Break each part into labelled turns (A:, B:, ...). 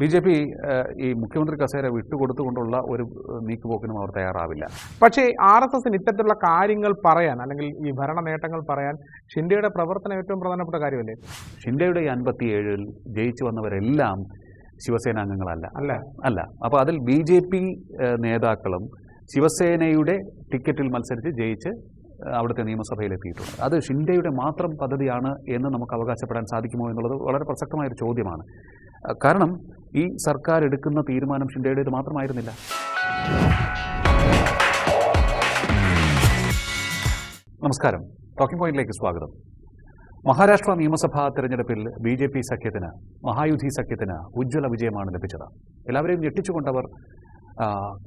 A: B J P ഈ മുഖ്യമന്ത്രി കസേര വിട്ടുകൊടുത്തുകൊണ്ടുള്ള ഒരു നീക്കുപോക്കിനും അവർ തയ്യാറാവില്ല.
B: പക്ഷേ ആർ എസ് എസിന് ഇത്തരത്തിലുള്ള കാര്യങ്ങൾ പറയാൻ അല്ലെങ്കിൽ ഈ ഭരണ നേട്ടങ്ങൾ പറയാൻ ഷിൻഡയുടെ പ്രവർത്തനം ഏറ്റവും പ്രധാനപ്പെട്ട കാര്യമല്ലേ?
A: ഷിൻഡയുടെ ഈ അൻപത്തിയേഴിൽ ജയിച്ചു വന്നവരെല്ലാം ശിവസേന അംഗങ്ങളല്ല
B: അല്ല?
A: അല്ല. അപ്പോൾ അതിൽ ബി ജെ പി നേതാക്കളും ശിവസേനയുടെ ടിക്കറ്റിൽ മത്സരിച്ച് ജയിച്ച് അവിടുത്തെ നിയമസഭയിൽ എത്തിയിട്ടുണ്ട് അത് ഷിൻഡയുടെ മാത്രം പദ്ധതിയാണ് എന്ന് നമുക്ക് അവകാശപ്പെടാൻ സാധിക്കുമോ എന്നുള്ളത് വളരെ പ്രസക്തമായൊരു ചോദ്യമാണ്. കാരണം ഈ സർക്കാർ എടുക്കുന്ന തീരുമാനം ഷിൻഡേയുടേത് മാത്രമായിരുന്നില്ല. നമസ്കാരം. ടോക്കിംഗ് പോയിന്റിലേക്ക് സ്വാഗതം. മഹാരാഷ്ട്ര നിയമസഭാ തെരഞ്ഞെടുപ്പിൽ ബി ജെ പി സഖ്യത്തിന് മഹായുധി സഖ്യത്തിന് ഉജ്ജ്വല വിജയമാണ് ലഭിച്ചത്. എല്ലാവരെയും ഞെട്ടിച്ചുകൊണ്ടവർ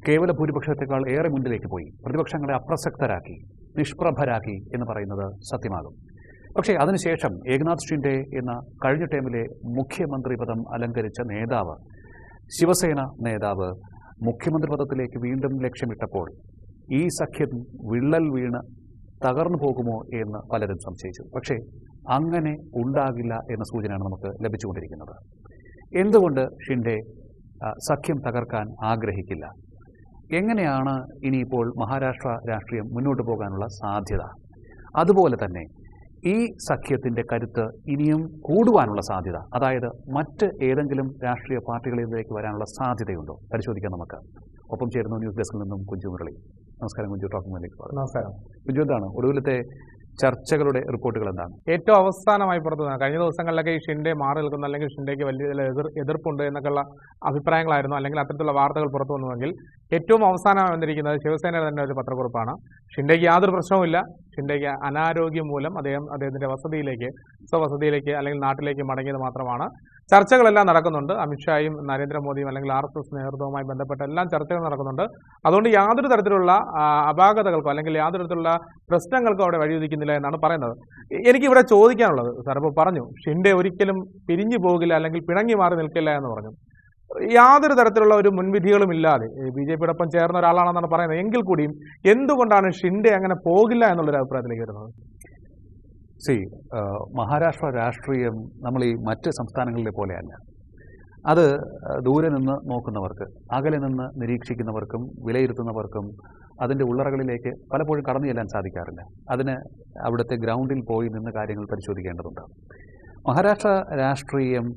A: കേവല ഭൂരിപക്ഷത്തെക്കാൾ ഏറെ മുന്നിലേക്ക് പോയി. പ്രതിപക്ഷങ്ങളെ അപ്രസക്തരാക്കി നിഷ്പ്രഭരാക്കി എന്ന് പറയുന്നത് സത്യമാകും. പക്ഷേ അതിനുശേഷം ഏകനാഥ് ഷിൻഡെ എന്ന കഴിഞ്ഞ ടൈമിലെ മുഖ്യമന്ത്രി പദം അലങ്കരിച്ച നേതാവ് ശിവസേന നേതാവ് മുഖ്യമന്ത്രി പദത്തിലേക്ക് വീണ്ടും ലക്ഷ്യമിട്ടപ്പോൾ ഈ സഖ്യം വിള്ളൽ വീണ് തകർന്നു പോകുമോ എന്ന് പലരും സംശയിച്ചു. പക്ഷേ അങ്ങനെ ഉണ്ടാകില്ല എന്ന സൂചനയാണ് നമുക്ക് ലഭിച്ചുകൊണ്ടിരിക്കുന്നത്. എന്തുകൊണ്ട് ഷിൻഡെ സഖ്യം തകർക്കാൻ ആഗ്രഹിക്കില്ല? എങ്ങനെയാണ് ഇനിയിപ്പോൾ മഹാരാഷ്ട്ര രാഷ്ട്രീയം മുന്നോട്ട് പോകാനുള്ള സാധ്യത? അതുപോലെ തന്നെ ഈ സഖ്യത്തിന്റെ കരുത്ത് ഇനിയും കൂടുവാനുള്ള സാധ്യത അതായത് മറ്റ് ഏതെങ്കിലും രാഷ്ട്രീയ പാർട്ടികളിലേക്ക് വരാനുള്ള സാധ്യതയുണ്ടോ? പരിശോധിക്കാം നമുക്ക്. ഒപ്പം ചേരുന്ന ന്യൂസ് ഡെസ്കിൽ നിന്നും കുഞ്ചു മുരളി. നമസ്കാരം കുഞ്ചു. ടോക്കിംഗ്
B: നമസ്കാരം.
A: കുഞ്ചു എന്താണ്? ഒടുവിലത്തെ ചർച്ചകളുടെ റിപ്പോർട്ടുകൾ എന്താണ്?
B: ഏറ്റവും അവസാനമായി പുറത്തു കഴിഞ്ഞ ദിവസങ്ങളിലൊക്കെ ഈ ഷിൻഡെ മാറി നിൽക്കുന്നു അല്ലെങ്കിൽ ഷിൻഡേക്ക് വലിയ എതിർ എതിർപ്പുണ്ട് എന്നൊക്കെയുള്ള അഭിപ്രായങ്ങളായിരുന്നു അല്ലെങ്കിൽ അത്തരത്തിലുള്ള വാർത്തകൾ പുറത്തു വന്നുവെങ്കിൽ ഏറ്റവും അവസാനമായി വന്നിരിക്കുന്നത് ശിവസേനയുടെ തന്നെ ഒരു പത്രക്കുറിപ്പാണ്. ഷിൻഡെക്ക് യാതൊരു പ്രശ്നവുമില്ല. ഷിൻഡെക്ക് അനാരോഗ്യം മൂലം അദ്ദേഹം അദ്ദേഹത്തിന്റെ വസതിയിലേക്ക് സ്വവസതിയിലേക്ക് അല്ലെങ്കിൽ നാട്ടിലേക്ക് മടങ്ങിയത് മാത്രമാണ്. ചർച്ചകളെല്ലാം നടക്കുന്നുണ്ട്. അമിത്ഷായും നരേന്ദ്രമോദിയും അല്ലെങ്കിൽ ആർ എസ് എസ് നേതൃത്വവുമായി ബന്ധപ്പെട്ട എല്ലാം ചർച്ചകൾ നടക്കുന്നുണ്ട്. അതുകൊണ്ട് യാതൊരു തരത്തിലുള്ള അപാകതകൾക്കോ അല്ലെങ്കിൽ യാതൊരു തരത്തിലുള്ള പ്രശ്നങ്ങൾക്കോ അവിടെ വഴിയൊതിക്കുന്നില്ല എന്നാണ് പറയുന്നത്. എനിക്കിവിടെ ചോദിക്കാനുള്ളത് സാർ ഇപ്പോൾ പറഞ്ഞു ഷിൻഡെ ഒരിക്കലും പിരിഞ്ഞു പോകില്ല അല്ലെങ്കിൽ പിണങ്ങി മാറി നിൽക്കില്ല എന്ന് പറഞ്ഞു. യാതൊരു തരത്തിലുള്ള ഒരു മുൻവിധികളും ഇല്ലാതെ ബി ജെ പിയോടൊപ്പം ചേർന്ന ഒരാളാണെന്നാണ് പറയുന്നത്. എങ്കിൽ കൂടിയും എന്തുകൊണ്ടാണ് ഷിൻഡെ അങ്ങനെ പോകില്ല എന്നുള്ളൊരു അഭിപ്രായത്തിലേക്ക് വരുന്നത്?
A: സി മഹാരാഷ്ട്ര രാഷ്ട്രീയം നമ്മൾ ഈ മറ്റ് സംസ്ഥാനങ്ങളിലെ പോലെയല്ല. അത് ദൂരെ നിന്ന് നോക്കുന്നവർക്ക് അകലെ നിന്ന് നിരീക്ഷിക്കുന്നവർക്കും വിലയിരുത്തുന്നവർക്കും അതിന്റെ ഉള്ളറകളിലേക്ക് പലപ്പോഴും കടന്നു ചെല്ലാൻ സാധിക്കാറില്ല. അതിന് അവിടുത്തെ ഗ്രൗണ്ടിൽ പോയി നിന്ന് കാര്യങ്ങൾ പരിശോധിക്കേണ്ടതുണ്ട്. മഹാരാഷ്ട്ര രാഷ്ട്രീയം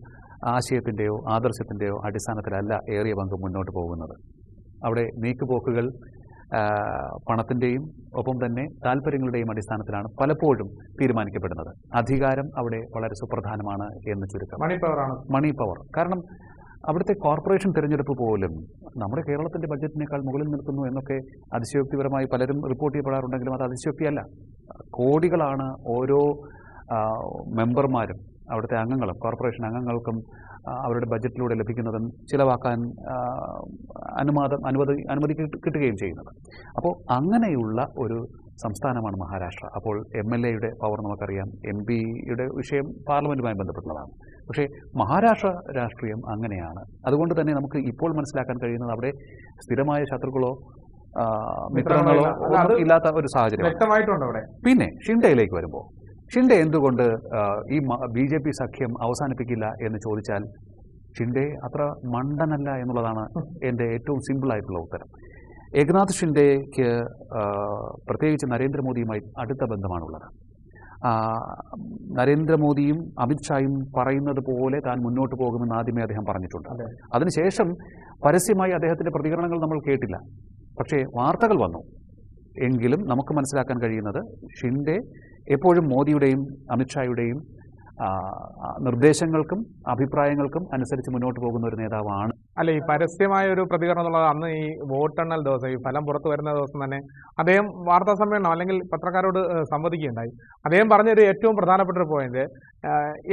A: ആശയത്തിന്റെയോ ആദർശത്തിന്റെയോ അടിസ്ഥാനത്തിലല്ല ഏറിയ പങ്ക് മുന്നോട്ട് പോകുന്നത്. അവിടെ നീക്കുപോക്കുകൾ പണത്തിന്റെയും ഒപ്പം തന്നെ താല്പര്യങ്ങളുടെയും അടിസ്ഥാനത്തിലാണ് പലപ്പോഴും തീരുമാനിക്കപ്പെടുന്നത്. അധികാരം അവിടെ വളരെ സുപ്രധാനമാണ് എന്ന് ചുരുക്കം.
B: മണി പവറാണ്
A: മണി പവർ കാരണം അവിടുത്തെ കോർപ്പറേഷൻ തിരഞ്ഞെടുപ്പ് പോലും നമ്മുടെ കേരളത്തിന്റെ ബഡ്ജറ്റിനേക്കാൾ മുകളിൽ നിൽക്കുന്നു എന്നൊക്കെ അതിശയോക്തിപരമായി പലരും റിപ്പോർട്ട് ചെയ്യപ്പെടാറുണ്ടെങ്കിലും അത് അതിശയോക്തിയല്ല. കോടികളാണ് ഓരോ മെമ്പർമാരും അവിടുത്തെ അംഗങ്ങളും കോർപ്പറേഷൻ അംഗങ്ങൾക്കും അവരുടെ ബജറ്റിലൂടെ ലഭിക്കുന്നതും ചിലവാക്കാൻ അനുവാദം അനുമതി അനുമതി കിട്ട- കിട്ടുകയും ചെയ്യുന്നത്. അപ്പോൾ അങ്ങനെയുള്ള ഒരു സംസ്ഥാനമാണ് മഹാരാഷ്ട്ര. അപ്പോൾ എം എൽ എയുടെ പവർ നമുക്കറിയാം. എം പിയുടെ വിഷയം പാർലമെന്റുമായി ബന്ധപ്പെട്ടുള്ളതാണ്. പക്ഷേ മഹാരാഷ്ട്ര രാഷ്ട്രീയം അങ്ങനെയാണ്. അതുകൊണ്ട് തന്നെ നമുക്ക് ഇപ്പോൾ മനസ്സിലാക്കാൻ കഴിയുന്നത് അവിടെ സ്ഥിരമായ ശത്രുക്കളോ മിത്രങ്ങളോ ഇല്ലാത്ത ഒരു സാഹചര്യം
B: വ്യക്തമായിട്ടുണ്ട് അവിടെ.
A: പിന്നെ ഷിൻഡയിലേക്ക് വരുമ്പോൾ ഷിൻഡെ എന്തുകൊണ്ട് ഈ ബി ജെ പി സഖ്യം അവസാനിപ്പിക്കില്ല എന്ന് ചോദിച്ചാൽ ഷിൻഡെ അത്ര മണ്ടനല്ല എന്നുള്ളതാണ് എന്റെ ഏറ്റവും സിമ്പിളായിട്ടുള്ള ഉത്തരം. ഏകനാഥ് ഷിൻഡെക്ക് പ്രത്യേകിച്ച് നരേന്ദ്രമോദിയുമായി അടുത്ത ബന്ധമാണുള്ളത്. നരേന്ദ്രമോദിയും അമിത്ഷായും പറയുന്നത് പോലെ താൻ മുന്നോട്ട് പോകുമെന്ന് ആദ്യമേ അദ്ദേഹം പറഞ്ഞിട്ടുണ്ട്. അതിനുശേഷം പരസ്യമായി അദ്ദേഹത്തിന്റെ പ്രതികരണങ്ങൾ നമ്മൾ കേട്ടില്ല. പക്ഷേ വാർത്തകൾ വന്നു. എങ്കിലും നമുക്ക് മനസ്സിലാക്കാൻ കഴിയുന്നത് ഷിൻഡെ എപ്പോഴും മോദിയുടെയും അമിത്ഷായുടെയും നിർദ്ദേശങ്ങൾക്കും അഭിപ്രായങ്ങൾക്കും അനുസരിച്ച് മുന്നോട്ട് പോകുന്ന ഒരു നേതാവാണ്
B: അല്ല ഈ പരസ്യമായ ഒരു പ്രതികരണം എന്നുള്ളത് അന്ന് ഈ വോട്ടെണ്ണൽ ദിവസം ഈ ഫലം പുറത്തു വരുന്ന ദിവസം തന്നെ അദ്ദേഹം വാർത്താ സമ്മേളനം അല്ലെങ്കിൽ പത്രക്കാരോട് സംവദിക്കുകയുണ്ടായി. അദ്ദേഹം പറഞ്ഞൊരു ഏറ്റവും പ്രധാനപ്പെട്ട ഒരു പോയിന്റ്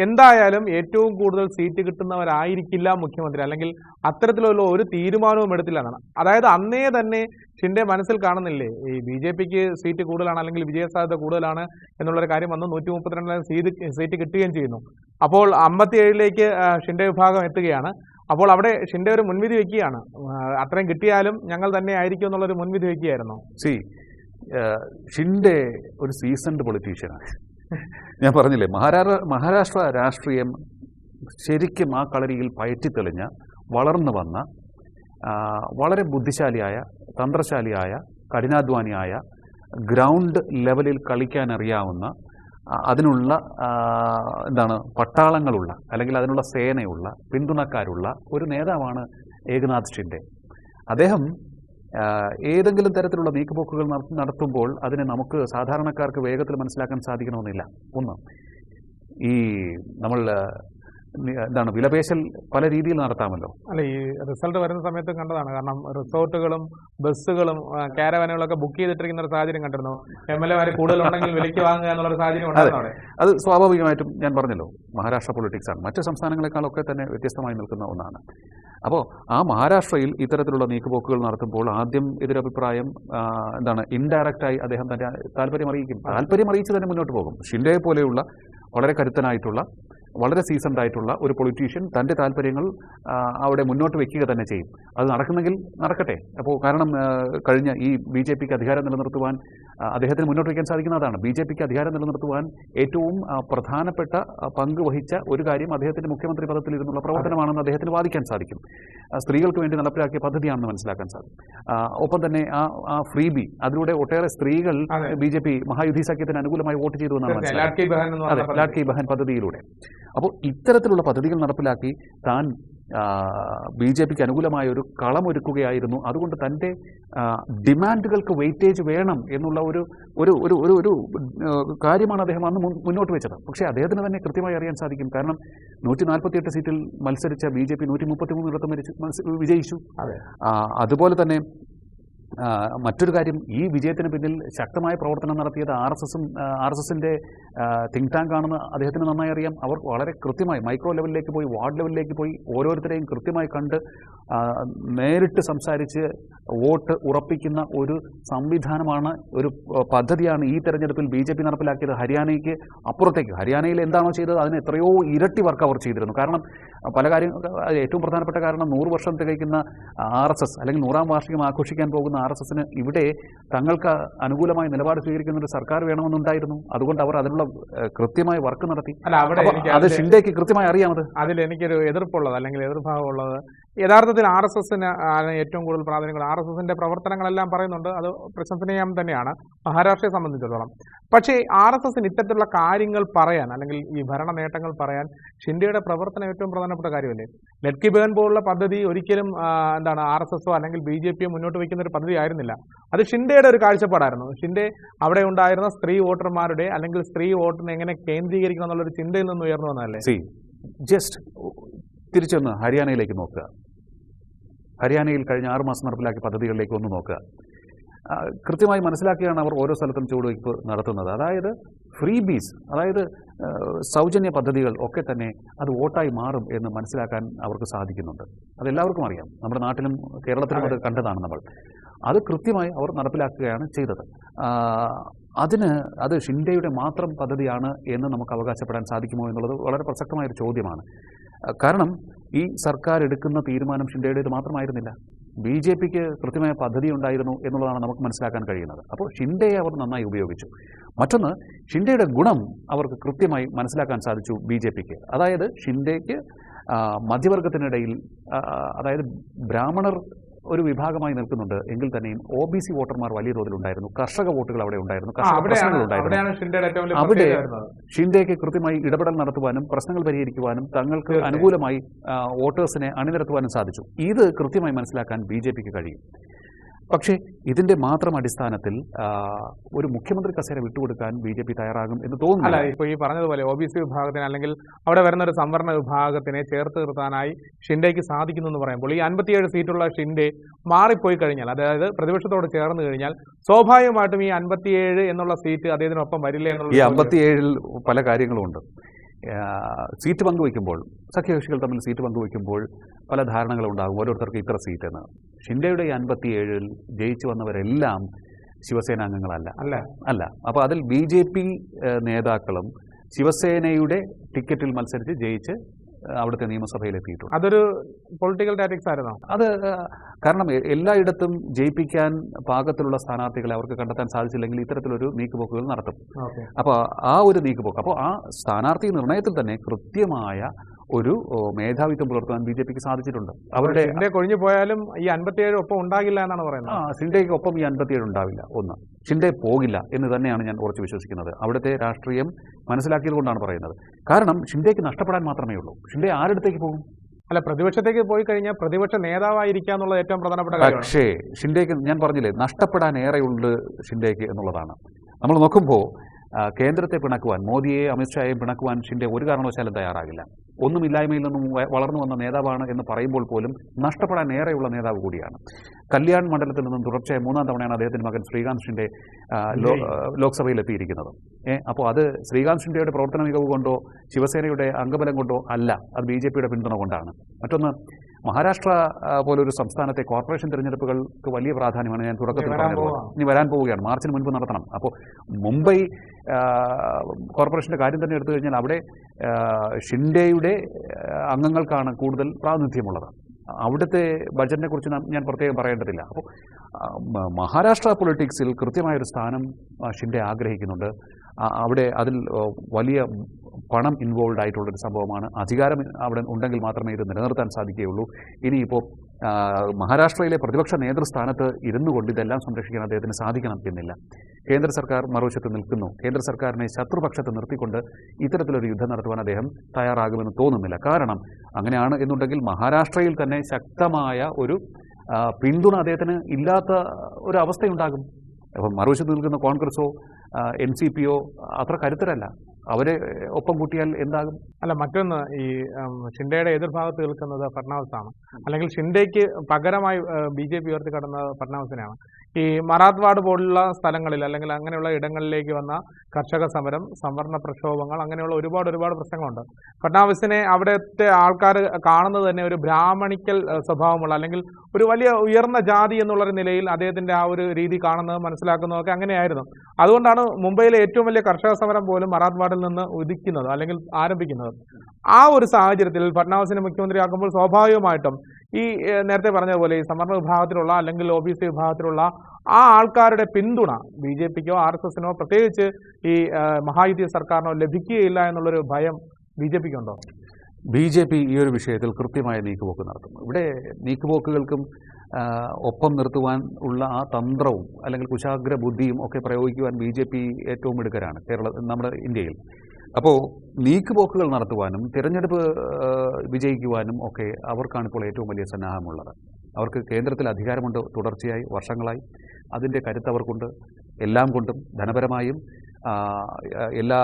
B: എന്തായാലും ഏറ്റവും കൂടുതൽ സീറ്റ് കിട്ടുന്നവരായിരിക്കില്ല മുഖ്യമന്ത്രി. അല്ലെങ്കിൽ അത്തരത്തിലുള്ള ഒരു തീരുമാനവും എടുത്തില്ല എന്നാണ്. അതായത് അന്നേ തന്നെ ഷിൻഡെ മനസ്സിൽ കാണുന്നില്ലേ ഈ ബി ജെ പിക്ക് സീറ്റ് കൂടുതലാണ് അല്ലെങ്കിൽ വിജയസാധ്യത കൂടുതലാണ് എന്നുള്ളൊരു കാര്യം വന്ന് നൂറ്റി മുപ്പത്തിരണ്ടായിരം സീറ്റ് സീറ്റ് കിട്ടുകയും ചെയ്യുന്നു. അപ്പോൾ അമ്പത്തിയേഴിലേക്ക് ഷിൻഡെ വിഭാഗം എത്തുകയാണ്. അപ്പോൾ അവിടെ ഷിൻഡെ ഒരു മുൻവിധി വെക്കുകയാണ്. അത്രയും കിട്ടിയാലും ഞങ്ങൾ തന്നെ ആയിരിക്കും എന്നുള്ളൊരു മുൻവിധി വെക്കുകയായിരുന്നു.
A: സി ഷിൻഡെ ഒരു സീസൺഡ് പൊളിറ്റീഷ്യനാണ് ഞാൻ പറഞ്ഞില്ലേ മഹാരാ മഹാരാഷ്ട്ര രാഷ്ട്രീയം ശരിക്കും ആ കളരിയിൽ പയറ്റിത്തെളിഞ്ഞ വളർന്നു വന്ന വളരെ ബുദ്ധിശാലിയായ തന്ത്രശാലിയായ കഠിനാധ്വാനിയായ ഗ്രൗണ്ട് ലെവലിൽ ആ, അതിനുള്ള എന്താണ് പട്ടാളങ്ങളുള്ള അല്ലെങ്കിൽ അതിനുള്ള സേനയുള്ള പിന്തുണക്കാരുള്ള ഒരു നേതാവാണ് ഏകനാഥ് ഷിൻഡെ. അദ്ദേഹം ഏതെങ്കിലും തരത്തിലുള്ള നീക്കുപോക്കുകൾ നടത്തുമ്പോൾ അതിനെ നമുക്ക് സാധാരണക്കാർക്ക് വേഗത്തിൽ മനസ്സിലാക്കാൻ സാധിക്കണമെന്നില്ല. ഒന്ന് ഈ നമ്മൾ എന്താണ് വിലപേശൽ പല രീതിയിൽ നടത്താമല്ലോ.
B: അല്ല ഈ റിസൾട്ട് വരുന്ന സമയത്ത് കണ്ടതാണ്. കാരണം റിസോർട്ടുകളും ബസ്സുകളും കാരവാനുകളൊക്കെ ബുക്ക് ചെയ്തിട്ടിരിക്കുന്ന ഒരു സാഹചര്യം കണ്ടിരുന്നു. എം എൽ കൂടുതൽ കൂടുതലുണ്ടെങ്കിൽ വിലയ്ക്ക് വാങ്ങുക എന്നുള്ള സാഹചര്യം ഉണ്ടായിരുന്നു
A: അത് സ്വാഭാവികമായിട്ടും ഞാൻ പറഞ്ഞല്ലോ. മഹാരാഷ്ട്ര പൊളിറ്റിക്സ് ആണ്. മറ്റ് സംസ്ഥാനങ്ങളെക്കാളൊക്കെ തന്നെ വ്യത്യസ്തമായി നിൽക്കുന്ന ഒന്നാണ്. അപ്പോൾ ആ മഹാരാഷ്ട്രയിൽ ഇത്തരത്തിലുള്ള നീക്കുപോക്കുകൾ നടത്തുമ്പോൾ ആദ്യം എതിരഭിപ്രായം എന്താണ് ഇൻഡയറക്റ്റായി അദ്ദേഹം തന്നെ താല്പര്യം അറിയിക്കും. താല്പര്യം അറിയിച്ച് തന്നെ മുന്നോട്ട് പോകും. ഷിൻഡയെ പോലെയുള്ള വളരെ കരുത്തനായിട്ടുള്ള വളരെ സീസൺഡ് ആയിട്ടുള്ള ഒരു പൊളിറ്റീഷ്യൻ തന്റെ താല്പര്യങ്ങൾ അവിടെ മുന്നോട്ട് വെക്കുക തന്നെ ചെയ്യും. അത് നടക്കുന്നെങ്കിൽ നടക്കട്ടെ. അപ്പോൾ കാരണം കഴിഞ്ഞ ഈ ബി ജെ പിക്ക് അധികാരം നിലനിർത്തുവാൻ അദ്ദേഹത്തിന് മുന്നോട്ട് വയ്ക്കാൻ സാധിക്കുന്നതാണ്. ബി ജെ പിക്ക് അധികാരം നിലനിർത്തുവാൻ ഏറ്റവും പ്രധാനപ്പെട്ട പങ്ക് വഹിച്ച ഒരു കാര്യം അദ്ദേഹത്തിന്റെ മുഖ്യമന്ത്രി പദത്തിൽ ഇരുന്നുള്ള പ്രവർത്തനമാണെന്ന് അദ്ദേഹത്തിന് വാദിക്കാൻ സാധിക്കും. സ്ത്രീകൾക്ക് വേണ്ടി നടപ്പിലാക്കിയ പദ്ധതിയാണെന്ന് മനസ്സിലാക്കാൻ സാധിക്കും. ഒപ്പം തന്നെ ആ ആ ഫ്രീ ബി അതിലൂടെ ഒട്ടേറെ സ്ത്രീകൾ. ബി ജെ പി മഹായുധി സഖ്യത്തിന് അനുകൂലമായി വോട്ട് ചെയ്തു എന്നാണ്. മനസ്സിലാക്കുന്നത്
B: ലാഡ്കി ബഹൻ
A: പദ്ധതിയിലൂടെ. അപ്പോൾ ഇത്തരത്തിലുള്ള പദ്ധതികൾ നടപ്പിലാക്കി താൻ ബി ജെ പിക്ക് അനുകൂലമായ ഒരു കളമൊരുക്കുകയായിരുന്നു അതുകൊണ്ട് തന്റെ ഡിമാൻഡുകൾക്ക് വെയിറ്റേജ് വേണം എന്നുള്ള ഒരു ഒരു ഒരു ഒരു ഒരു കാര്യമാണ് അദ്ദേഹം അന്ന് മുന്നോട്ട് വെച്ചത്. പക്ഷേ അദ്ദേഹത്തിന് തന്നെ കൃത്യമായി അറിയാൻ സാധിക്കും. കാരണം നൂറ്റി നാൽപ്പത്തിയെട്ട് സീറ്റിൽ മത്സരിച്ച ബി ജെ പി നൂറ്റി മുപ്പത്തി മൂന്നിടത്ത് വിജയിച്ചു.
B: അതെ.
A: അതുപോലെ തന്നെ മറ്റൊരു കാര്യം ഈ വിജയത്തിന് പിന്നിൽ ശക്തമായ പ്രവർത്തനം നടത്തിയത് ആർ എസ് എസും ആർ എസ് എസിന്റെ തിങ്ക് ടാങ്ക് ആണെന്ന് അദ്ദേഹത്തിന് നന്നായി അറിയാം. അവർ വളരെ കൃത്യമായി മൈക്രോ ലെവലിലേക്ക് പോയി വാർഡ് ലെവലിലേക്ക് പോയി ഓരോരുത്തരെയും കൃത്യമായി കണ്ട് നേരിട്ട് സംസാരിച്ച് വോട്ട് ഉറപ്പിക്കുന്ന ഒരു സംവിധാനമാണ് ഒരു പദ്ധതിയാണ് ഈ തെരഞ്ഞെടുപ്പിൽ ബി ജെ പി നടപ്പിലാക്കിയത് ഹരിയാനയ്ക്ക് അപ്പുറത്തേക്ക്. ഹരിയാനയിൽ എന്താണോ ചെയ്തത് അതിന് എത്രയോ ഇരട്ടി വർക്ക് അവർ ചെയ്തിരുന്നു. കാരണം പല കാര്യം അത് ഏറ്റവും പ്രധാനപ്പെട്ട കാരണം നൂറ് വർഷം തികയ്ക്കുന്ന ആർ എസ് എസ് അല്ലെങ്കിൽ നൂറാം വാർഷികം ആഘോഷിക്കാൻ പോകുന്ന ആർ എസ് എസിന് ഇവിടെ തങ്ങൾക്ക് അനുകൂലമായ നിലപാട് സ്വീകരിക്കുന്ന ഒരു സർക്കാർ വേണമെന്നുണ്ടായിരുന്നു. അതുകൊണ്ട് അവർ അതിനുള്ള കൃത്യമായ വർക്ക് നടത്തി.
B: അല്ല അവിടെ
A: അത് ഷിൻഡേക്ക് കൃത്യമായി അറിയാമത്.
B: അതിൽ എനിക്കൊരു എതിർപ്പുള്ളത് അല്ലെങ്കിൽ എതിർഭാഗം ഉള്ളത് യഥാർത്ഥത്തിൽ ആർ എസ് എസിന് ഏറ്റവും കൂടുതൽ പ്രാധാന്യങ്ങൾ ആർ എസ് എസിന്റെ പ്രവർത്തനങ്ങളെല്ലാം പറയുന്നുണ്ട്. അത് പ്രശംസനീയം തന്നെയാണ്. മഹാരാഷ്ട്രയെ സംബന്ധിച്ചിടത്തോളം. പക്ഷേ ആർ എസ് എസിന് ഇത്തരത്തിലുള്ള കാര്യങ്ങൾ പറയാൻ അല്ലെങ്കിൽ ഈ ഭരണ നേട്ടങ്ങൾ പറയാൻ ഷിൻഡയുടെ പ്രവർത്തനം ഏറ്റവും പ്രധാനപ്പെട്ട കാര്യമല്ലേ? ലഡ്കി ബേൻ പോലുള്ള പദ്ധതി ഒരിക്കലും എന്താണ് ആർ എസ് എസോ അല്ലെങ്കിൽ ബി ജെ പിയോ മുന്നോട്ട് വയ്ക്കുന്ന ഒരു പദ്ധതി ആയിരുന്നില്ല. അത് ഷിൻഡയുടെ ഒരു കാഴ്ചപ്പാടായിരുന്നു. ഷിൻഡെ അവിടെ ഉണ്ടായിരുന്ന സ്ത്രീ വോട്ടർമാരുടെ അല്ലെങ്കിൽ സ്ത്രീ വോട്ടിനെ എങ്ങനെ കേന്ദ്രീകരിക്കണം എന്നുള്ളൊരു ചിന്തയിൽ നിന്ന് ഉയർന്നു വന്നതല്ലേ?
A: ജസ്റ്റ് തിരിച്ചൊന്ന് ഹരിയാനയിലേക്ക് നോക്കുക. ഹരിയാനയിൽ കഴിഞ്ഞ ആറ് മാസം നടപ്പിലാക്കിയ പദ്ധതികളിലേക്ക് ഒന്ന് നോക്കുക. കൃത്യമായി മനസ്സിലാക്കിയാണ് അവർ ഓരോ സ്ഥലത്തും ചുവടുവയ്പ് നടത്തുന്നത്. അതായത് ഫ്രീ ബീസ് അതായത് സൗജന്യ പദ്ധതികൾ ഒക്കെ തന്നെ അത് വോട്ടായി മാറും എന്ന് മനസ്സിലാക്കാൻ അവർക്ക് സാധിക്കുന്നുണ്ട്. അതെല്ലാവർക്കും അറിയാം. നമ്മുടെ നാട്ടിലും കേരളത്തിലും അത് കണ്ടതാണ് നമ്മൾ. അത് കൃത്യമായി അവർ നടപ്പിലാക്കുകയാണ് ചെയ്തത്. അതിന് അത് ഷിൻഡയുടെ മാത്രം പദ്ധതിയാണ് എന്ന് നമുക്ക് അവകാശപ്പെടാൻ സാധിക്കുമോ എന്നുള്ളത് വളരെ പ്രസക്തമായൊരു ചോദ്യമാണ്. കാരണം ഈ സർക്കാർ എടുക്കുന്ന തീരുമാനം ഷിൻഡേയുടേത് മാത്രമായിരുന്നില്ല. ബി ജെ പിക്ക് കൃത്യമായ പദ്ധതി ഉണ്ടായിരുന്നു എന്നുള്ളതാണ് നമുക്ക് മനസ്സിലാക്കാൻ കഴിയുന്നത്. അപ്പോൾ ഷിൻഡയെ അവർ നന്നായി ഉപയോഗിച്ചു. മറ്റൊന്ന് ഷിൻഡയുടെ ഗുണം അവർക്ക് കൃത്യമായി മനസ്സിലാക്കാൻ സാധിച്ചു ബി ജെ പിക്ക്. അതായത് ഷിൻഡയ്ക്ക് ആ, മധ്യവർഗത്തിനിടയിൽ അതായത് ബ്രാഹ്മണർ ഒരു വിഭാഗമായി നിൽക്കുന്നുണ്ട്. എങ്കിൽ തന്നെയും ഒ ബി സി വോട്ടർമാർ വലിയ തോതിൽ ഉണ്ടായിരുന്നു. കർഷക വോട്ടുകൾ അവിടെ ഉണ്ടായിരുന്നു.
B: വലിയ
A: അവിടെ ഷിൻഡേക്ക് കൃത്യമായി ഇടപെടൽ നടത്തുവാനും പ്രശ്നങ്ങൾ പരിഹരിക്കുവാനും തങ്ങൾക്ക് അനുകൂലമായി വോട്ടേഴ്സിനെ അണിനിരത്തുവാനും സാധിച്ചു. ഇത് കൃത്യമായി മനസ്സിലാക്കാൻ ബി കഴിയും. പക്ഷേ ഇതിന്റെ മാത്രം അടിസ്ഥാനത്തിൽ ഒരു മുഖ്യമന്ത്രി കസേര വിട്ടുകൊടുക്കാൻ ബി ജെ പി തയ്യാറാകും എന്ന്
B: അല്ല
A: തോന്നുന്നില്ല
B: ഇപ്പൊ ഈ പറഞ്ഞതുപോലെ ഒ ബി സി വിഭാഗത്തിന് അല്ലെങ്കിൽ അവിടെ വരുന്ന ഒരു സംവരണ വിഭാഗത്തിനെ ചേർത്ത് നിർത്താനായി ഷിൻഡേക്ക് സാധിക്കുന്നു എന്ന് പറയുമ്പോൾ ഈ അൻപത്തിയേഴ് സീറ്റുള്ള ഷിൻഡെ മാറിപ്പോയി കഴിഞ്ഞാൽ അതായത് പ്രതിപക്ഷത്തോട് ചേർന്ന് കഴിഞ്ഞാൽ സ്വാഭാവികമായിട്ടും ഈ അൻപത്തിയേഴ് എന്നുള്ള സീറ്റ് അദ്ദേഹത്തിനൊപ്പം വരില്ല എന്നുള്ള ഈ
A: അമ്പത്തിയേഴിൽ പല കാര്യങ്ങളുമുണ്ട് സീറ്റ് പങ്കുവയ്ക്കുമ്പോൾ സഖ്യകക്ഷികൾ തമ്മിൽ സീറ്റ് പങ്കുവയ്ക്കുമ്പോൾ പല ധാരണകളുണ്ടാകും. ഓരോരുത്തർക്ക് ഇത്ര സീറ്റ് എന്ന് ഷിൻഡയുടെ ഈ അൻപത്തിയേഴിൽ ജയിച്ചു വന്നവരെല്ലാം ശിവസേനാംഗങ്ങളല്ല.
B: അല്ല.
A: അല്ല. അപ്പോൾ അതിൽ ബി ജെ പി നേതാക്കളും ശിവസേനയുടെ ടിക്കറ്റിൽ മത്സരിച്ച് ജയിച്ച് അവിടുത്തെ നിയമസഭയിലെത്തിയിട്ടുണ്ട്
B: അതൊരു പൊളിറ്റിക്കൽ ടാറ്റിക്സ് ആയിരുന്നോ?
A: അത് കാരണം എല്ലായിടത്തും ജയിപ്പിക്കാൻ പാകത്തിലുള്ള സ്ഥാനാർത്ഥികളെ അവർക്ക് കണ്ടെത്താൻ സാധിച്ചില്ലെങ്കിൽ ഇത്തരത്തിലൊരു നീക്കുപോക്കുകൾ നടത്തും. അപ്പോൾ ആ ഒരു നീക്കുപോക്ക് അപ്പോൾ ആ സ്ഥാനാർത്ഥി നിർണയത്തിൽ തന്നെ കൃത്യമായ ഒരു മേധാവിത്വം പുലർത്താൻ ബി ജെ പിക്ക് സാധിച്ചിട്ടുണ്ട്. അവരുടെ
B: കൊഴിഞ്ഞു പോയാലും ഈ അൻപത്തിയേഴ് ഒപ്പം ഉണ്ടാകില്ല എന്നാണ് പറയുന്നത്.
A: ആ ഷിൻഡേക്ക് ഒപ്പം ഈ അൻപത്തിയേഴ് ഉണ്ടാവില്ല. ഒന്ന് ഷിൻഡെ പോകില്ല എന്ന് തന്നെയാണ് ഞാൻ ഉറച്ചു വിശ്വസിക്കുന്നത്. അവിടുത്തെ രാഷ്ട്രീയം മനസ്സിലാക്കിയത് കൊണ്ടാണ് പറയുന്നത്. കാരണം ഷിൻഡേക്ക് നഷ്ടപ്പെടാൻ മാത്രമേ ഉള്ളൂ. ഷിൻഡെ ആരുടെ പോകും?
B: അല്ല പ്രതിപക്ഷത്തേക്ക് പോയി കഴിഞ്ഞാൽ പ്രതിപക്ഷ നേതാവായിരിക്കുക എന്നുള്ളത് ഏറ്റവും പ്രധാനപ്പെട്ട കാര്യമാണ്.
A: പക്ഷേ ഷിൻഡേക്ക് ഞാൻ പറഞ്ഞില്ലേ നഷ്ടപ്പെടാൻ ഏറെയുണ്ട് ഷിൻഡേക്ക് എന്നുള്ളതാണ്. നമ്മൾ നോക്കുമ്പോൾ കേന്ദ്രത്തെ പിണക്കുവാൻ മോദിയെ അമിത്ഷായെയും പിണക്കുവാൻ ഷിൻഡെ ഒരു കാരണവശാലും തയ്യാറാകില്ല. ഒന്നുമില്ലായ്മയിൽ നിന്നും വളർന്നു വന്ന നേതാവാണ് എന്ന് പറയുമ്പോൾ പോലും നഷ്ടപ്പെടാൻ ഏറെയുള്ള നേതാവ് കൂടിയാണ്. കല്യാൺ മണ്ഡലത്തിൽ നിന്നും തുടർച്ചയായ മൂന്നാം തവണയാണ് അദ്ദേഹത്തിന്റെ മകൻ ശ്രീകാന്ത് ഷിൻഡെ ലോക്സഭയിൽ എത്തിയിരിക്കുന്നത് ഏ അപ്പോൾ അത് ശ്രീകാന്ത് ഷിൻഡെയുടെ പ്രവർത്തന മികവ് കൊണ്ടോ ശിവസേനയുടെ അംഗബലം കൊണ്ടോ അല്ല. അത് ബി ജെ പിയുടെ പിന്തുണ കൊണ്ടാണ്. മറ്റൊന്ന് മഹാരാഷ്ട്ര പോലൊരു സംസ്ഥാനത്തെ കോർപ്പറേഷൻ തിരഞ്ഞെടുപ്പുകൾക്ക് വലിയ പ്രാധാന്യമാണ് ഞാൻ തുടക്കത്തിൽ
B: ഇനി വരാൻ
A: ഇനി വരാൻ പോവുകയാണ്. മാർച്ചിന് മുൻപ് നടത്തണം. അപ്പോൾ മുംബൈ കോർപ്പറേഷന്റെ കോർപ്പറേഷന്റെ കാര്യം തന്നെ എടുത്തു കഴിഞ്ഞാൽ അവിടെ ഷിൻഡേയുടെ അംഗങ്ങൾക്കാണ് കൂടുതൽ പ്രാതിനിധ്യമുള്ളത്. അവിടുത്തെ ബജറ്റിനെ കുറിച്ച് ഞാൻ പ്രത്യേകം പറയേണ്ടതില്ല. അപ്പോൾ മഹാരാഷ്ട്ര പൊളിറ്റിക്സിൽ കൃത്യമായൊരു സ്ഥാനം ഷിൻഡേ ആഗ്രഹിക്കുന്നുണ്ട്. അവിടെ അതിൽ വലിയ പണം ഇൻവോൾവ് ആയിട്ടുള്ളൊരു സംഭവമാണ്. അധികാരം അവിടെ ഉണ്ടെങ്കിൽ മാത്രമേ ഇത് നിലനിർത്താൻ സാധിക്കുകയുള്ളൂ. ഇനിയിപ്പോൾ മഹാരാഷ്ട്രയിലെ പ്രതിപക്ഷ നേതൃസ്ഥാനത്ത് ഇരുന്നു കൊണ്ട് ഇതെല്ലാം സംരക്ഷിക്കാൻ അദ്ദേഹത്തിന് സാധിക്കണം എന്നില്ല. കേന്ദ്ര സർക്കാർ മറുവശത്ത് നിൽക്കുന്നു. കേന്ദ്ര സർക്കാരിനെ ശത്രുപക്ഷത്ത് നിർത്തിക്കൊണ്ട് ഇത്തരത്തിലൊരു യുദ്ധം നടത്തുവാൻ അദ്ദേഹം തയ്യാറാകുമെന്ന് തോന്നുന്നില്ല. കാരണം അങ്ങനെയാണ് എന്നുണ്ടെങ്കിൽ മഹാരാഷ്ട്രയിൽ തന്നെ ശക്തമായ ഒരു പിന്തുണ അദ്ദേഹത്തിന് ഇല്ലാത്ത ഒരു അവസ്ഥയുണ്ടാകും. അപ്പം മറുവശത്ത് നിൽക്കുന്ന കോൺഗ്രസോ എൻ സി പി ഒ അത്ര കരുത്തരല്ല. അവരെ ഒപ്പം കൂട്ടിയാൽ എന്താകും?
B: അല്ല മറ്റൊന്ന് ഈ ഷിൻഡയുടെ എതിർഭാഗത്ത് നിൽക്കുന്നത് ഫഡ്നാവിസാണ് അല്ലെങ്കിൽ ഷിൻഡയ്ക്ക് പകരമായി ബി ജെ പി ഉയർത്തി കടന്നത് ഫഡ്നാവിസിനെയാണ് ഈ മറാത്ത്വാഡ് പോലുള്ള സ്ഥലങ്ങളിൽ അല്ലെങ്കിൽ അങ്ങനെയുള്ള ഇടങ്ങളിലേക്ക് വന്ന കർഷക സമരം സംവരണ പ്രക്ഷോഭങ്ങൾ അങ്ങനെയുള്ള ഒരുപാട് ഒരുപാട് പ്രശ്നങ്ങളുണ്ട്. ഫട്നാവിസിനെ അവിടുത്തെ ആൾക്കാർ കാണുന്നത് തന്നെ ഒരു ബ്രാഹ്മണിക്കൽ സ്വഭാവമുള്ള അല്ലെങ്കിൽ ഒരു വലിയ ഉയർന്ന ജാതി എന്നുള്ള ഒരു നിലയിൽ അദ്ദേഹത്തിന്റെ ആ ഒരു രീതി കാണുന്നത് മനസ്സിലാക്കുന്നതൊക്കെ അങ്ങനെയായിരുന്നു. അതുകൊണ്ടാണ് മുംബൈയിലെ ഏറ്റവും വലിയ കർഷക സമരം പോലും മറാത്ത്വാഡിൽ നിന്ന് ഉദിക്കുന്നത് അല്ലെങ്കിൽ ആരംഭിക്കുന്നത്. ആ ഒരു സാഹചര്യത്തിൽ ഫട്നാവിസിനെ മുഖ്യമന്ത്രിയാക്കുമ്പോൾ സ്വാഭാവികമായിട്ടും ഈ നേരത്തെ പറഞ്ഞതുപോലെ ഈ സംവരണ വിഭാഗത്തിലുള്ള അല്ലെങ്കിൽ ഒ ബി സി വിഭാഗത്തിലുള്ള ആ ആൾക്കാരുടെ പിന്തുണ ബി ജെ പിക്കോ ആർ എസ് എസിനോ പ്രത്യേകിച്ച് ഈ മഹായുതി സർക്കാരിനോ ലഭിക്കുകയില്ല എന്നുള്ളൊരു ഭയം ബി ജെ പിക്ക് ഉണ്ടോ
A: ബി ജെ പി ഈ ഒരു വിഷയത്തിൽ കൃത്യമായ നീക്കുപോക്ക് നടത്തും ഇവിടെ നീക്കുപോക്കുകൾക്കും ഒപ്പം നിർത്തുവാൻ ഉള്ള ആ തന്ത്രവും അല്ലെങ്കിൽ കുശാഗ്ര ബുദ്ധിയും ഒക്കെ പ്രയോഗിക്കുവാൻ ബി ജെ പി ഏറ്റവും മിടുക്കരാണ് കേരള നമ്മുടെ ഇന്ത്യയിൽ. അപ്പോൾ നീക്കുപോക്കുകൾ നടത്തുവാനും തിരഞ്ഞെടുപ്പ് വിജയിക്കുവാനും ഒക്കെ അവർക്കാണ് ഇപ്പോൾ ഏറ്റവും വലിയ സന്നാഹമുള്ളത്. അവർക്ക് കേന്ദ്രത്തിൽ അധികാരമുണ്ട് തുടർച്ചയായി വർഷങ്ങളായി. അതിന്റെ കരുത്ത് അവർക്കുണ്ട്. എല്ലാം കൊണ്ടും ധനപരമായും എല്ലാ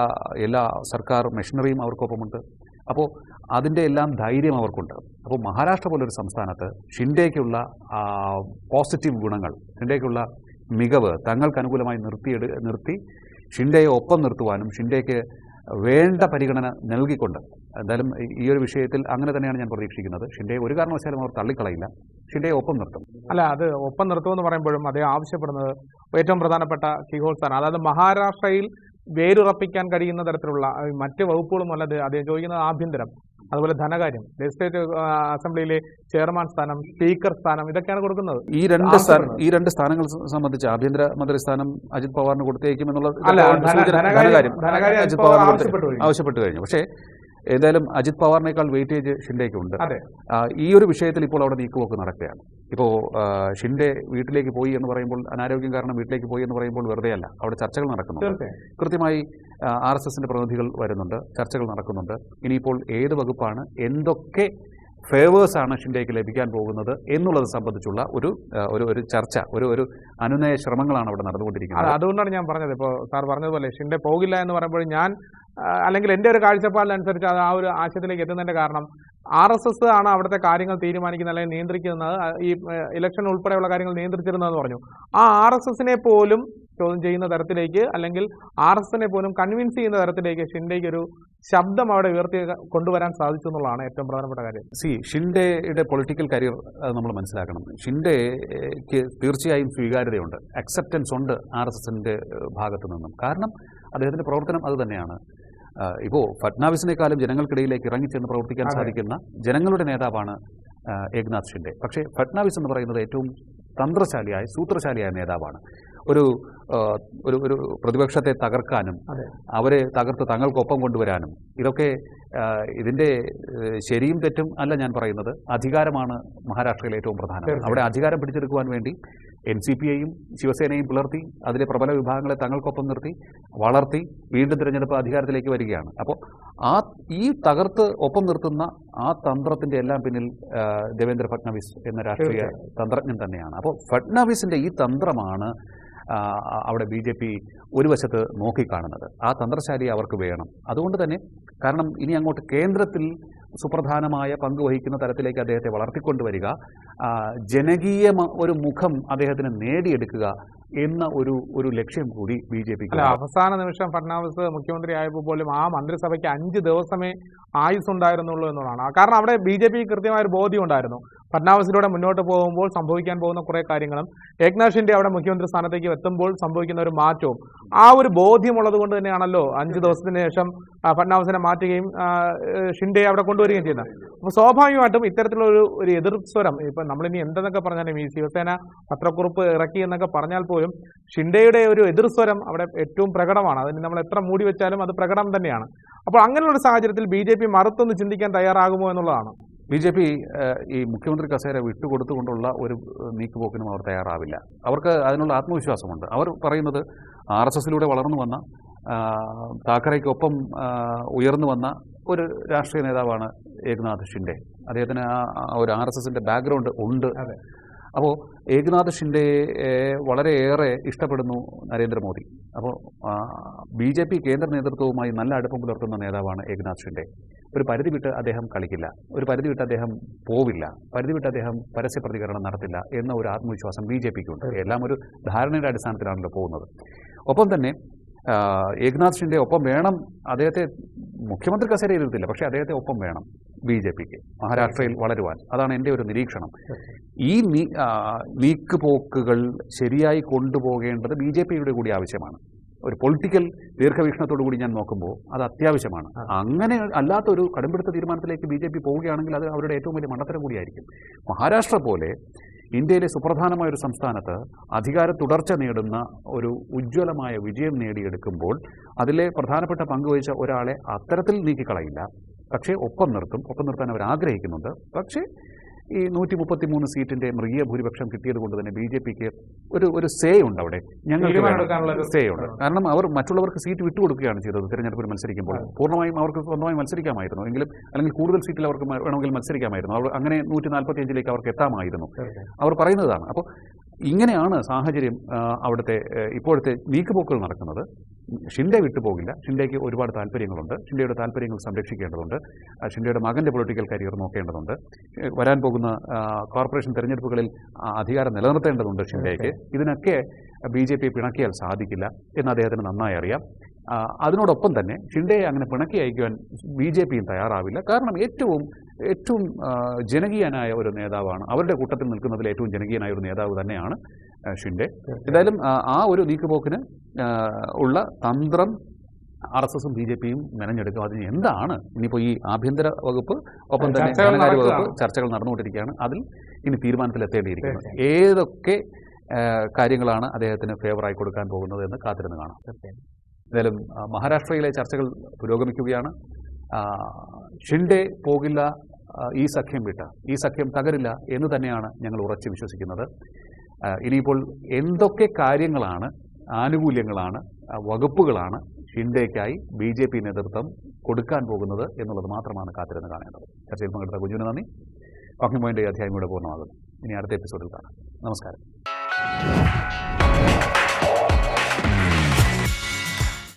A: എല്ലാ സർക്കാർ മെഷീനറിയും അവർക്കൊപ്പമുണ്ട്. അപ്പോൾ അതിന്റെ എല്ലാം ധൈര്യം അവർക്കുണ്ട്. അപ്പോൾ മഹാരാഷ്ട്ര പോലൊരു സംസ്ഥാനത്ത് ഷിൻഡേക്കുള്ള പോസിറ്റീവ് ഗുണങ്ങൾ ഷിൻഡേക്കുള്ള മികവ് തങ്ങൾക്ക് അനുകൂലമായി നിർത്തിയെടു നിർത്തി ഷിൻഡയെ ഒപ്പം നിർത്തുവാനും ഷിൻഡേക്ക് വേണ്ട പരിഗണന നൽകിക്കൊണ്ട് എന്തായാലും ഈ- ഒരു വിഷയത്തിൽ അങ്ങനെ തന്നെയാണ് ഞാൻ പ്രതീക്ഷിക്കുന്നത്. ഷിൻഡെ ഒരു കാരണവശാലും അവർ തള്ളിക്കളയില്ല. ഷിൻഡെ ഒപ്പം നിർത്തും.
B: അല്ല അത് ഒപ്പം നിർത്തുമെന്ന് പറയുമ്പോഴും അദ്ദേഹം ആവശ്യപ്പെടുന്നത് ഏറ്റവും പ്രധാനപ്പെട്ട കീഹോൾസാണ്. അതായത് മഹാരാഷ്ട്രയിൽ വേരുറപ്പിക്കാൻ കഴിയുന്ന തരത്തിലുള്ള മറ്റ് വകുപ്പുകളും അല്ലാതെ അദ്ദേഹം ചോദിക്കുന്നത് ആഭ്യന്തരം. അതുപോലെ ധനകാര്യം ലെജിസ്ലേറ്റീവ് അസംബ്ലിയിലെ ചെയർമാൻ സ്ഥാനം സ്പീക്കർ സ്ഥാനം ഇതൊക്കെയാണ് കൊടുക്കുന്നത്.
A: ഈ രണ്ട് ഈ രണ്ട് സ്ഥാനങ്ങൾ സംബന്ധിച്ച് ആഭ്യന്തര മന്ത്രി സ്ഥാനം അജിത് പവാറിന് കൊടുത്തേക്കും എന്നുള്ള
B: ധനകാര്യം
A: അജിത്
B: ആവശ്യപ്പെട്ടു കഴിഞ്ഞു.
A: പക്ഷേ എന്തായാലും അജിത് പവാറിനേക്കാൾ വെയിറ്റേജ് ഷിൻഡേക്കുണ്ട്
B: അതെ.
A: ഈ ഒരു വിഷയത്തിൽ ഇപ്പോൾ അവിടെ നീക്കുപോക്ക് നടക്കുകയാണ്. ഇപ്പോൾ ഷിൻഡേ വീട്ടിലേക്ക് പോയി എന്ന് പറയുമ്പോൾ അനാരോഗ്യം കാരണം വീട്ടിലേക്ക് പോയി എന്ന് പറയുമ്പോൾ വെറുതെ അല്ല അവിടെ ചർച്ചകൾ നടക്കുന്നുണ്ട്. കൃത്യമായി ആർ എസ് എസിന്റെ പ്രതിനിധികൾ വരുന്നുണ്ട് ചർച്ചകൾ നടക്കുന്നുണ്ട്. ഇനിയിപ്പോൾ ഏത് വകുപ്പാണ് എന്തൊക്കെ ഫേവേഴ്സ് ആണ് ഷിൻഡേക്ക് ലഭിക്കാൻ പോകുന്നത് എന്നുള്ളത് സംബന്ധിച്ചുള്ള ഒരു ഒരു ഒരു ചർച്ച ഒരു ഒരു അനുനയ ശ്രമങ്ങളാണ് അവിടെ നടന്നുകൊണ്ടിരിക്കുന്നത്.
B: അതുകൊണ്ടാണ് ഞാൻ പറഞ്ഞത്. ഇപ്പോൾ സാർ പറഞ്ഞതുപോലെ ഷിൻഡെ പോകില്ല എന്ന് പറയുമ്പോൾ ഞാൻ അല്ലെങ്കിൽ എന്റെ ഒരു കാഴ്ചപ്പാടിനനുസരിച്ച് അത് ആ ഒരു ആശയത്തിലേക്ക് എത്തുന്നതിന്റെ കാരണം ആർ എസ് എസ് ആണ് അവിടുത്തെ കാര്യങ്ങൾ തീരുമാനിക്കുന്നത് അല്ലെങ്കിൽ നിയന്ത്രിക്കുന്നത്. ഈ ഇലക്ഷൻ ഉൾപ്പെടെയുള്ള കാര്യങ്ങൾ നിയന്ത്രിച്ചിരുന്നതെന്ന് പറഞ്ഞു. ആ ആർ എസ് എസിനെ പോലും ചോദ്യം ചെയ്യുന്ന തരത്തിലേക്ക് അല്ലെങ്കിൽ ആർ എസ് എസിനെ പോലും കൺവിൻസ് ചെയ്യുന്ന തരത്തിലേക്ക് ഷിൻഡേക്ക് ഒരു ശബ്ദം അവിടെ ഉയർത്തി കൊണ്ടുവരാൻ സാധിച്ചു എന്നുള്ളതാണ് ഏറ്റവും പ്രധാനപ്പെട്ട കാര്യം.
A: സി ഷിൻഡേയുടെ പൊളിറ്റിക്കൽ കരിയർ നമ്മൾ മനസ്സിലാക്കണം. ഷിൻഡേക്ക് തീർച്ചയായും സ്വീകാര്യതയുണ്ട്. അക്സെപ്റ്റൻസ് ഉണ്ട് ആർ എസ് എസിന്റെ ഭാഗത്തു നിന്നും. കാരണം അദ്ദേഹത്തിന്റെ പ്രവർത്തനം അത് തന്നെയാണ്. ഇപ്പോൾ ഫഡ്നാവിസിനേക്കാളും ജനങ്ങൾക്കിടയിലേക്ക് ഇറങ്ങിച്ചെന്ന് പ്രവർത്തിക്കാൻ. സാധിക്കുന്ന ജനങ്ങളുടെ നേതാവാണ് ഏക്നാഥ് ഷിൻഡെ. പക്ഷേ ഫഡ്നാവിസ് എന്ന് പറയുന്നത് ഏറ്റവും തന്ത്രശാലിയായ സൂത്രശാലിയായ നേതാവാണ്. ഒരു ഒരു ഒരു പ്രതിപക്ഷത്തെ തകർക്കാനും അവരെ തകർത്ത് തങ്ങൾക്കൊപ്പം കൊണ്ടുവരാനും ഇതൊക്കെ ഇതിന്റെ ശരിയും തെറ്റും അല്ല ഞാൻ പറയുന്നത്. അധികാരമാണ് മഹാരാഷ്ട്രയിലെ ഏറ്റവും പ്രധാനം. അവിടെ അധികാരം പിടിച്ചെടുക്കുവാൻ വേണ്ടി എൻ സി പി ഐയും ശിവസേനയും പുലർത്തി അതിലെ പ്രബല വിഭാഗങ്ങളെ തങ്ങൾക്കൊപ്പം നിർത്തി വളർത്തി വീണ്ടും തിരഞ്ഞെടുപ്പ് അധികാരത്തിലേക്ക് വരികയാണ്. അപ്പോൾ ആ ഈ തകർത്ത് ഒപ്പം നിർത്തുന്ന ആ തന്ത്രത്തിന്റെ എല്ലാം പിന്നിൽ ദേവേന്ദ്ര ഫഡ്നാവിസ് എന്ന രാഷ്ട്രീയ തന്ത്രജ്ഞൻ തന്നെയാണ്. അപ്പോൾ ഫട്നവിസിന്റെ ഈ തന്ത്രമാണ് അവിടെ ബി ജെ പി ഒരു വശത്ത് നോക്കിക്കാണുന്നത്. ആ തന്ത്രശാലി അവർക്ക് വേണം. അതുകൊണ്ട് തന്നെ കാരണം ഇനി അങ്ങോട്ട് കേന്ദ്രത്തിൽ സുപ്രധാനമായ പങ്ക് വഹിക്കുന്ന തരത്തിലേക്ക് അദ്ദേഹത്തെ വളർത്തിക്കൊണ്ടുവരിക. ജനകീയ ഒരു മുഖം അദ്ദേഹത്തിന് നേടിയെടുക്കുക എന്ന ഒരു ഒരു ലക്ഷ്യം കൂടി ബി ജെ പിക്ക്
B: അവസാന നിമിഷം ഫഡ്നാവിസ് മുഖ്യമന്ത്രി ആയപ്പോൾ പോലും ആ മന്ത്രിസഭയ്ക്ക് അഞ്ച് ദിവസമേ ആയുസ് ഉണ്ടായിരുന്നുള്ളൂ എന്നുള്ളതാണ്. കാരണം അവിടെ ബി ജെ പി കൃത്യമായ ഒരു ബോധ്യം ഉണ്ടായിരുന്നു ഫഡ്നാവിസിലൂടെ മുന്നോട്ട് പോകുമ്പോൾ സംഭവിക്കാൻ പോകുന്ന കുറെ കാര്യങ്ങളും ഏക്നാഷിന്റെ ഷിൻഡെ അവിടെ മുഖ്യമന്ത്രി സ്ഥാനത്തേക്ക് എത്തുമ്പോൾ സംഭവിക്കുന്ന ഒരു മാറ്റവും ആ ഒരു ബോധ്യമുള്ളത് കൊണ്ട് തന്നെയാണല്ലോ അഞ്ച് ദിവസത്തിന് ശേഷം ഫഡ്നാവിസിനെ മാറ്റുകയും ഷിൻഡെ അവിടെ കൊണ്ടുവരികയും ചെയ്യുന്നത്. അപ്പോൾ സ്വാഭാവികമായിട്ടും ഇത്തരത്തിലുള്ള ഒരു ഒരു എതിർ സ്വരം ഇപ്പൊ നമ്മളിനി എന്തെന്നൊക്കെ പറഞ്ഞാലും ഈ ശിവസേന പത്രക്കുറിപ്പ് ഇറക്കി എന്നൊക്കെ പറഞ്ഞാൽ പോലും ഷിൻഡെയുടെ ഒരു എതിർസ്വരം അവിടെ ഏറ്റവും പ്രകടമാണ്. അതിന് നമ്മൾ എത്ര മൂടി വെച്ചാലും അത് പ്രകടം തന്നെയാണ്. അപ്പോൾ അങ്ങനെയുള്ള ഒരു സാഹചര്യത്തിൽ ബി ജെ പി മറുത്തൊന്ന് ചിന്തിക്കാൻ തയ്യാറാകുമോ എന്നുള്ളതാണ്.
A: ബി ജെ പി ഈ മുഖ്യമന്ത്രി കസേര വിട്ടുകൊടുത്തുകൊണ്ടുള്ള ഒരു നീക്കുപോക്കിനും അവർ തയ്യാറാവില്ല. അവർക്ക് അതിനുള്ള ആത്മവിശ്വാസമുണ്ട്. അവർ പറയുന്നത് ആർ എസ് എസിലൂടെ വളർന്നു വന്ന താക്കറയ്ക്കൊപ്പം ഉയർന്നു വന്ന ഒരു രാഷ്ട്രീയ നേതാവാണ് ഏകനാഥ് ഷിൻഡെ. അദ്ദേഹത്തിന് ആ ഒരു ആർ എസ് എസിന്റെ ബാക്ക്ഗ്രൗണ്ട് ഉണ്ട്. അപ്പോൾ ഏകനാഥ് ഷിൻഡെ വളരെയേറെ ഇഷ്ടപ്പെടുന്നു നരേന്ദ്രമോദി. അപ്പോൾ ബി ജെ പി കേന്ദ്ര നേതൃത്വവുമായി നല്ല അടുപ്പം പുലർത്തുന്ന നേതാവാണ് ഏകനാഥ് ഷിൻഡെ ഒരു പരിധി വിട്ട് അദ്ദേഹം കളിക്കില്ല. ഒരു പരിധി വിട്ട് അദ്ദേഹം പോവില്ല. പരിധി വിട്ട് അദ്ദേഹം പരസ്യ പ്രതികരണം നടത്തില്ല എന്ന ഒരു ആത്മവിശ്വാസം ബി ജെ പിക്കുണ്ട്. എല്ലാം ഒരു ധാരണയുടെ അടിസ്ഥാനത്തിലാണല്ലോ പോകുന്നത്. ഒപ്പം തന്നെ ഏകനാഥ് ഷിൻഡെ ഒപ്പം വേണം. അദ്ദേഹത്തെ മുഖ്യമന്ത്രി കസേരയിൽ ഇരുത്തില്ല. പക്ഷേ അദ്ദേഹത്തെ ഒപ്പം വേണം. ബി ജെ പിക്ക് മഹാരാഷ്ട്രയിൽ വളരുവാൻ. അതാണ് എന്റെ ഒരു നിരീക്ഷണം. ഈ വീക്ക് പോക്കുകൾ ശരിയായി കൊണ്ടുപോകേണ്ടത് ബി ജെ പിയുടെ കൂടി ആവശ്യമാണ്. ഒരു പൊളിറ്റിക്കൽ ദീർഘവീക്ഷണത്തോടു കൂടി ഞാൻ നോക്കുമ്പോൾ അത് അത്യാവശ്യമാണ്. അങ്ങനെ അല്ലാത്ത ഒരു കടുംപിടുത്ത തീരുമാനത്തിലേക്ക് ബി ജെ പി പോവുകയാണെങ്കിൽ അത് അവരുടെ ഏറ്റവും വലിയ മണ്ടത്തരം കൂടിയായിരിക്കും. മഹാരാഷ്ട്ര പോലെ ഇന്ത്യയിലെ സുപ്രധാനമായ ഒരു സംസ്ഥാനത്ത് അധികാര തുടർച്ച നേടുന്ന ഒരു ഉജ്ജ്വലമായ വിജയം നേടിയെടുക്കുമ്പോൾ അതിലെ പ്രധാനപ്പെട്ട പങ്കുവഹിച്ച ഒരാളെ അത്തരത്തിൽ നീക്കിക്കളയില്ല. പക്ഷേ ഒപ്പം നിർത്തും ഒപ്പം നിർത്താൻ അവർ ആഗ്രഹിക്കുന്നുണ്ട്. പക്ഷേ ഈ നൂറ്റി മുപ്പത്തി മൂന്ന് സീറ്റിന്റെ മൃഗീയ ഭൂരിപക്ഷം കിട്ടിയത് കൊണ്ട് തന്നെ ബി ജെ പിക്ക് ഒരു ഒരു സേ ഉണ്ട് അവിടെ. ഞങ്ങൾക്ക് സേ ഉണ്ട്. കാരണം അവർ മറ്റുള്ളവർക്ക് സീറ്റ് വിട്ടുകൊടുക്കുകയാണ് ചെയ്തത് തിരഞ്ഞെടുപ്പിൽ മത്സരിക്കുമ്പോൾ. പൂർണമായും അവർക്ക് സ്വന്തമായി മത്സരിക്കാമായിരുന്നു. എങ്കിലും അല്ലെങ്കിൽ കൂടുതൽ സീറ്റിൽ അവർക്ക് വേണമെങ്കിൽ മത്സരിക്കാമായിരുന്നു. അവർ അങ്ങനെ നൂറ്റി നാൽപ്പത്തി അഞ്ചിലേക്ക് അവർക്ക് എത്താമായിരുന്നു. അവർ പറയുന്നതാണ്. അപ്പോൾ ഇങ്ങനെയാണ് സാഹചര്യം അവിടുത്തെ ഇപ്പോഴത്തെ നീക്കുപോക്കുകൾ നടക്കുന്നത്. ഷിൻഡെ വിട്ടുപോകില്ല. ഷിൻഡേക്ക് ഒരുപാട് താല്പര്യങ്ങളുണ്ട്. ഷിൻഡയുടെ താല്പര്യങ്ങൾ സംരക്ഷിക്കേണ്ടതുണ്ട്. ഷിൻഡയുടെ മകന്റെ മകന്റെ പൊളിറ്റിക്കൽ കരിയർ നോക്കേണ്ടതുണ്ട്. വരാൻ പോകുന്ന ആ, കോർപ്പറേഷൻ തെരഞ്ഞെടുപ്പുകളിൽ അധികാരം നിലനിർത്തേണ്ടതുണ്ട് ഷിൻഡേക്ക്. ഇതിനൊക്കെ ബി ജെ പി പിണക്കിയാൽ സാധിക്കില്ല എന്ന് അദ്ദേഹത്തിന് നന്നായി അറിയാം. അതിനോടൊപ്പം തന്നെ ഷിൻഡേയെ അങ്ങനെ പിണക്കി അയക്കുവാൻ ബി ജെ പിയും തയ്യാറാവില്ല. കാരണം ഏറ്റവും ഏറ്റവും ജനകീയനായ ഒരു നേതാവാണ്. അവരുടെ കൂട്ടത്തിൽ നിൽക്കുന്നതിൽ ഏറ്റവും ജനകീയനായ ഒരു നേതാവ് തന്നെയാണ് ഷിൻഡേ. എന്തായാലും ആ, ഒരു നീക്കുപോക്കിന് ഉള്ള തന്ത്രം ആർ എസ് എസും ബി ജെ പിയും മെനഞ്ഞെടുക്കും. അതിന് എന്താണ് ഇനിയിപ്പോൾ ഈ ആഭ്യന്തര വകുപ്പ് ഒപ്പം തന്നെ
B: ചർച്ചകൾ
A: ധനകാര്യ വകുപ്പ്. ചർച്ചകൾ നടന്നുകൊണ്ടിരിക്കുകയാണ്. അതിൽ ഇനി തീരുമാനത്തിലെത്തേണ്ടിയിരിക്കുന്നു. ഏതൊക്കെ കാര്യങ്ങളാണ് അദ്ദേഹത്തിന് ഫേവറായി കൊടുക്കാൻ പോകുന്നത് എന്ന് കാത്തിരുന്ന് കാണാം. എന്തായാലും മഹാരാഷ്ട്രയിലെ ചർച്ചകൾ പുരോഗമിക്കുകയാണ്. ഷിൻഡേ പോകില്ല ഈ സഖ്യം വിട്ട് ഈ സഖ്യം തകരില്ല എന്ന് തന്നെയാണ് ഞങ്ങൾ ഉറച്ചു വിശ്വസിക്കുന്നത്. ഇനിയിപ്പോൾ എന്തൊക്കെ കാര്യങ്ങളാണ് ആനുകൂല്യങ്ങളാണ് വകുപ്പുകളാണ് ഷിൻഡേക്കായി ബി ജെ പി നേതൃത്വം കൊടുക്കാൻ പോകുന്നത് എന്നുള്ളത് മാത്രമാണ് കാത്തിരുന്ന് കാണേണ്ടത്. ചർച്ചയിൽ പങ്കെടുത്ത കുഞ്ഞുവിന് നന്ദി. വാക്കിംഗ് പോയിന്റ് അധ്യായം കൂടെ പൂർണമാകുന്നു. ഇനി അടുത്ത എപ്പിസോഡിൽ കാണാം. നമസ്കാരം.